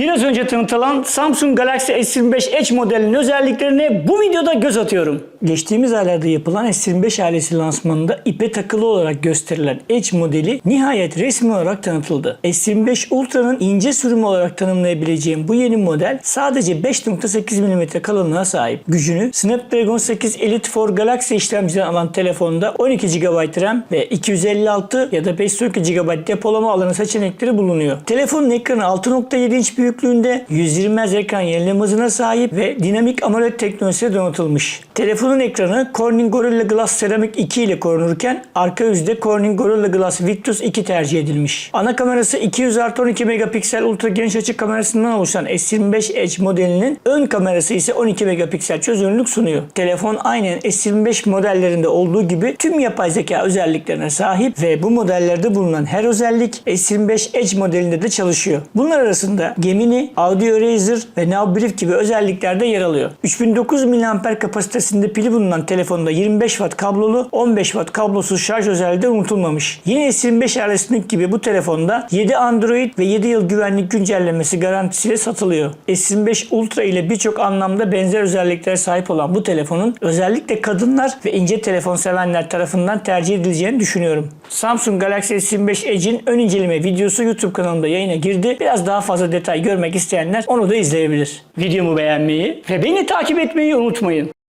Biraz önce tanıtılan Samsung Galaxy S25 Edge modelinin özelliklerine bu videoda göz atıyorum. Geçtiğimiz aylarda yapılan S25 ailesi lansmanında ipe takılı olarak gösterilen Edge modeli nihayet resmi olarak tanıtıldı. S25 Ultra'nın ince sürümü olarak tanımlayabileceğim bu yeni model sadece 5.8 mm kalınlığa sahip. Gücünü Snapdragon 8 Elite for Galaxy işlemciden alan telefonda 12 GB RAM ve 256 ya da 512 GB depolama alanı seçenekleri bulunuyor. Telefonun ekranı 6.7 inç büyüklüğünde 120 Hz ekran yenileme hızına sahip ve dinamik AMOLED teknolojisiyle donatılmış. Telefonun ekranı Corning Gorilla Glass Ceramic 2 ile korunurken arka yüzde Corning Gorilla Glass Victus 2 tercih edilmiş. Ana kamerası 200 artı 12 megapiksel ultra geniş açı kamerasından oluşan S25 Edge modelinin ön kamerası ise 12 megapiksel çözünürlük sunuyor. Telefon aynen S25 modellerinde olduğu gibi tüm yapay zeka özelliklerine sahip ve bu modellerde bulunan her özellik S25 Edge modelinde de çalışıyor. Bunlar arasında Gemini, Audio Eraser ve Now Brief gibi özellikler de yer alıyor. 3900 mAh kapasitesinde pili bulunan telefonda 25 Watt kablolu, 15 Watt kablosuz şarj özelliği de unutulmamış. Yine S25 Aeroslink gibi bu telefonda 7 Android ve 7 yıl güvenlik güncellemesi garantisiyle satılıyor. S25 Ultra ile birçok anlamda benzer özelliklere sahip olan bu telefonun özellikle kadınlar ve ince telefon sevenler tarafından tercih edileceğini düşünüyorum. Samsung Galaxy S25 Edge'in ön inceleme videosu YouTube kanalımda yayına girdi. Biraz daha fazla detay görmek isteyenler onu da izleyebilir. Videomu beğenmeyi ve beni takip etmeyi unutmayın.